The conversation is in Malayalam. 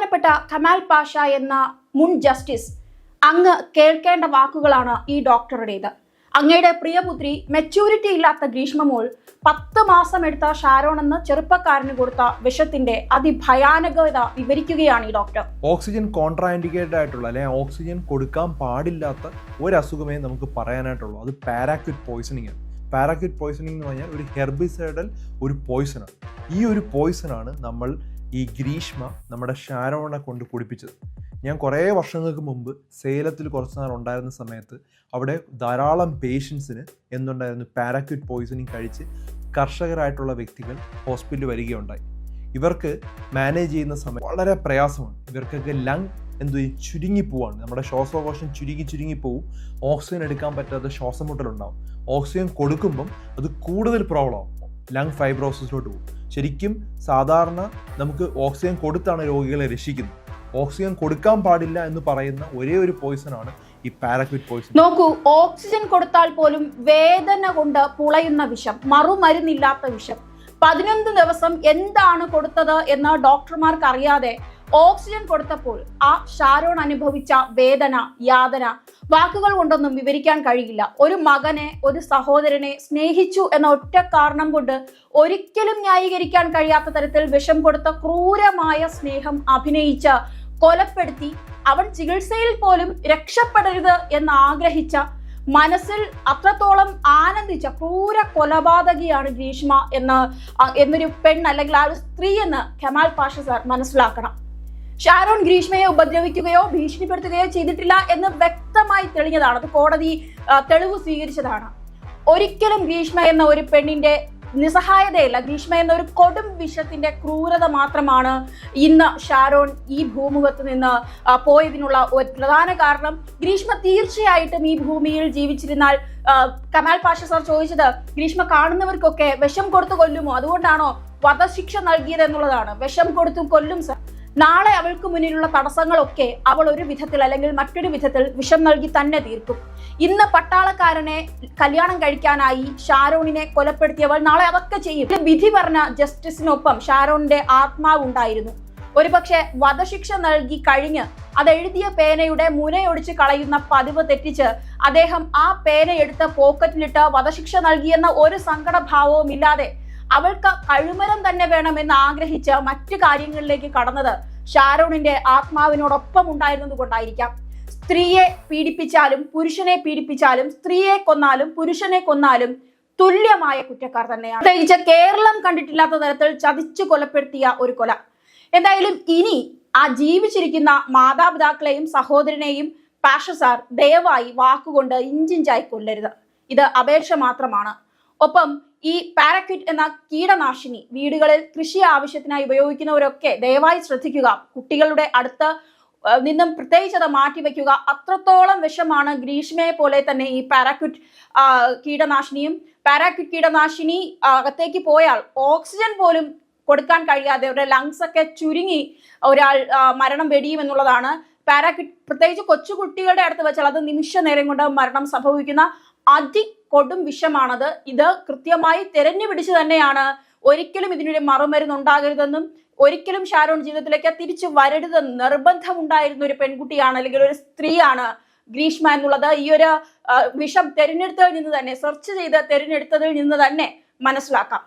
ബഹുമാനപ്പെട്ട കമാൽ പാഷ എന്ന മുൻ ജസ്റ്റിസ് അങ്ങ് കേൾക്കേണ്ട വാക്കുകളാണ് ഈ ഡോക്ടറുടേത്. അങ്ങയുടെ പ്രിയപുത്രി മെച്യൂരിറ്റി ഇല്ലാത്ത ഗ്രീഷ്മമോൾ പത്ത് മാസം എടുത്ത ഷാരോൺ എന്ന ചെറുപ്പക്കാരന് കൊടുത്ത വിഷത്തിന്റെ അതിഭയാനകത വിവരിക്കുകയാണ് ഈ ഡോക്ടർ. ഓക്സിജൻ കോൺട്രാൻഡിക്കേറ്റഡ് ആയിട്ടുള്ള അല്ലെങ്കിൽ ഓക്സിജൻ കൊടുക്കാൻ പാടില്ലാത്ത ഒരു അസുഖമേ നമുക്ക് പറയാനായിട്ടുള്ളൂ. അത് പാരാക്യൂറ്റ് പോയിസണിങ് ആണ്. പാരാക്യൂറ്റ് പോയിസണിങ് എന്ന് പറഞ്ഞാൽ ഒരു ഹെർബിസൈഡൽ ഒരു പോയിസണാണ് ഈ ഒരു പോയിസൺ ആണ് നമ്മൾ ഈ ഗ്രീഷ്മ നമ്മുടെ ഷാരോണെ കൊണ്ട് കുടിപ്പിച്ചത്. ഞാൻ കുറേ വർഷങ്ങൾക്ക് മുമ്പ് സേലത്തിൽ കുറച്ച് നാൾ ഉണ്ടായിരുന്ന സമയത്ത് അവിടെ ധാരാളം പേഷ്യൻസിന് എന്തുണ്ടായിരുന്നു? പാരാക്യൂട്ട് പോയിസണിങ് കഴിച്ച് കർഷകരായിട്ടുള്ള വ്യക്തികൾ ഹോസ്പിറ്റലിൽ വരികയുണ്ടായി. ഇവർക്ക് മാനേജ് ചെയ്യുന്ന സമയം വളരെ പ്രയാസമാണ്. ഇവർക്കൊക്കെ ലങ് എന്തു? ചുരുങ്ങി പോവാണ്. നമ്മുടെ ശ്വാസകോശം ചുരുങ്ങി ചുരുങ്ങി പോവും. ഓക്സിജൻ എടുക്കാൻ പറ്റാത്ത ശ്വാസം മുട്ടലുണ്ടാവും. ഓക്സിജൻ കൊടുക്കുമ്പം അത് കൂടുതൽ പ്രോബ്ലം ആവും. ലങ് ഫൈബ്രോസിസിലോട്ട് പോകും. ശരിക്കും സാധാരണ നമുക്ക് ഓക്സിജൻ കൊടുത്താണ് രോഗികളെ രക്ഷിക്കുന്നത്. ഓക്സിജൻ കൊടുക്കാൻ പാടില്ല എന്ന് പറയുന്ന ഒരേ ഒരു പോയിസൺ ആണ് ഈ പാരക്വിറ്റ് പോയിസൺ നോക്കൂ ഓക്സിജൻ കൊടുത്താൽ പോലും വേദന കൊണ്ട് പുളയുന്ന വിഷം മറുമരുന്നില്ലാത്ത വിഷം. പതിനൊന്ന് ദിവസം എന്താണ് കൊടുത്തത് എന്ന് ഡോക്ടർമാർക്ക് അറിയാതെ ഓക്സിജൻ കൊടുത്തപ്പോൾ ആ ഷാരോൺ അനുഭവിച്ച വേദന യാതന വാക്കുകൾ കൊണ്ടൊന്നും വിവരിക്കാൻ കഴിയില്ല. ഒരു മകനെ ഒരു സഹോദരനെ സ്നേഹിച്ചു എന്ന ഒറ്റ കാരണം കൊണ്ട് ഒരിക്കലും ന്യായീകരിക്കാൻ കഴിയാത്ത തരത്തിൽ വിഷം കൊടുത്ത ക്രൂരമായ സ്നേഹം അഭിനയിച്ച കൊലപ്പെടുത്തി അവൻ ചികിത്സയിൽ പോലും രക്ഷപ്പെടരുത് എന്ന് ആഗ്രഹിച്ച മനസ്സിൽ അത്രത്തോളം ആനന്ദിച്ച ക്രൂര കൊലപാതകിയാണ് ഗ്രീഷ്മ എന്ന് എന്നൊരു പെണ്ണ് അല്ലെങ്കിൽ ആ ഒരു സ്ത്രീ എന്ന് കെമാൽ പാഷ സാർ മനസ്സിലാക്കണം. ഷാരോൺ ഗ്രീഷ്മയെ ഉപദ്രവിക്കുകയോ ഭീഷണിപ്പെടുത്തുകയോ ചെയ്തിട്ടില്ല എന്ന് വ്യക്തമായി തെളിഞ്ഞതാണ്. അത് കോടതി തെളിവ് സ്വീകരിച്ചതാണ്. ഒരിക്കലും ഗ്രീഷ്മ എന്ന ഒരു പെണ്ണിന്റെ നിസ്സഹായതയല്ല. ഗ്രീഷ്മ എന്ന ഒരു കൊടും വിഷത്തിന്റെ ക്രൂരത മാത്രമാണ് ഇന്ന് ഷാരോൺ ഈ ഭൂമുഖത്ത് നിന്ന് പോയതിനുള്ള ഒരു പ്രധാന കാരണം. ഗ്രീഷ്മ തീർച്ചയായിട്ടും ഈ ഭൂമിയിൽ ജീവിച്ചിരുന്നാൽ കമാൽ പാഷ സാർ ചോദിച്ചത് ഗ്രീഷ്മ കാണുന്നവർക്കൊക്കെ വിഷം കൊടുത്തു കൊല്ലുമോ? അതുകൊണ്ടാണോ വധശിക്ഷ നൽകിയത് എന്നുള്ളതാണ് വിഷം കൊടുത്തു കൊല്ലും സർ നാളെ അവൾക്ക് മുന്നിലുള്ള തടസ്സങ്ങളൊക്കെ അവൾ ഒരു വിധത്തിൽ അല്ലെങ്കിൽ മറ്റൊരു വിധത്തിൽ വിഷം നൽകി തന്നെ തീർക്കും. ഇന്ന് പട്ടാളക്കാരനെ കല്യാണം കഴിക്കാനായി ഷാരോണിനെ കൊലപ്പെടുത്തിയവൾ നാളെ അതൊക്കെ ചെയ്യും. വിധി പറഞ്ഞ ജസ്റ്റിസിനൊപ്പം ഷാരോണിന്റെ ആത്മാവ് ഉണ്ടായിരുന്നു. ഒരുപക്ഷെ വധശിക്ഷ നൽകി കഴിഞ്ഞ് അത് എഴുതിയ പേനയുടെ മുനയൊടിച്ച് കളയുന്ന പതിവ് തെറ്റിച്ച് അദ്ദേഹം ആ പേന എടുത്ത് പോക്കറ്റിലിട്ട് വധശിക്ഷ നൽകിയെന്ന ഒരു സങ്കടഭാവവും ഇല്ലാതെ അവൾക്ക് കഴുമരം തന്നെ വേണമെന്ന് ആഗ്രഹിച്ച് മറ്റു കാര്യങ്ങളിലേക്ക് കടന്നത് ഷാരോണിന്റെ ആത്മാവിനോടൊപ്പം ഉണ്ടായിരുന്നത് കൊണ്ടായിരിക്കാം. സ്ത്രീയെ പീഡിപ്പിച്ചാലും പുരുഷനെ പീഡിപ്പിച്ചാലും സ്ത്രീയെ കൊന്നാലും പുരുഷനെ കൊന്നാലും തുല്യമായ കുറ്റക്കാർ തന്നെയാണ്. പ്രത്യേകിച്ച് കേരളം കണ്ടിട്ടില്ലാത്ത തരത്തിൽ ചതിച്ചു കൊലപ്പെടുത്തിയ ഒരു കൊല. എന്തായാലും ഇനി ആ ജീവിച്ചിരിക്കുന്ന മാതാപിതാക്കളെയും സഹോദരനെയും പാഷ സാർ ദയവായി വാക്കുകൊണ്ട് ഇഞ്ചിഞ്ചായി കൊല്ലരുത്. ഇത് അപേക്ഷ മാത്രമാണ്. ഒപ്പം ഈ പാരക്വിറ്റ് എന്ന കീടനാശിനി വീടുകളിൽ കൃഷി ആവശ്യത്തിനായി ഉപയോഗിക്കുന്നവരൊക്കെ ദയവായി ശ്രദ്ധിക്കുക. കുട്ടികളുടെ അടുത്ത് നിന്നും പ്രത്യേകിച്ച് അത് മാറ്റിവെക്കുക അത്രത്തോളം വിഷമാണ് ഗ്രീഷ്മയെ പോലെ തന്നെ ഈ പാരാക്വിറ്റ് കീടനാശിനിയും. പാരാക്വിറ്റ് കീടനാശിനി അകത്തേക്ക് പോയാൽ ഓക്സിജൻ പോലും കൊടുക്കാൻ കഴിയാതെ അവരുടെ ലങ്സ് ഒക്കെ ചുരുങ്ങി ഒരാൾ മരണം വെടിയും എന്നുള്ളതാണ്. പാരാക്വിറ്റ് പ്രത്യേകിച്ച് കൊച്ചുകുട്ടികളുടെ അടുത്ത് വെച്ചാൽ അത് നിമിഷ നേരം കൊണ്ട് മരണം സംഭവിക്കുന്ന അതി കൊടും വിഷമാണത്. ഇത് കൃത്യമായി തെരഞ്ഞു പിടിച്ച് തന്നെയാണ് ഒരിക്കലും ഇതിനൊരു മറുമരുന്ന് ഉണ്ടാകരുതെന്നും ഒരിക്കലും ഷാരോൺ ജീവിതത്തിലേക്ക് തിരിച്ചു വരരുതെന്ന് നിർബന്ധമുണ്ടായിരുന്ന ഒരു പെൺകുട്ടിയാണ് അല്ലെങ്കിൽ ഒരു സ്ത്രീയാണ് ഗ്രീഷ്മ എന്നുള്ളത്. ഈ ഒരു വിഷം തെരഞ്ഞെടുത്തതിൽ നിന്ന് തന്നെ സെർച്ച് ചെയ്ത് തെരഞ്ഞെടുത്തതിൽ നിന്ന് തന്നെ മനസ്സിലാക്കാം.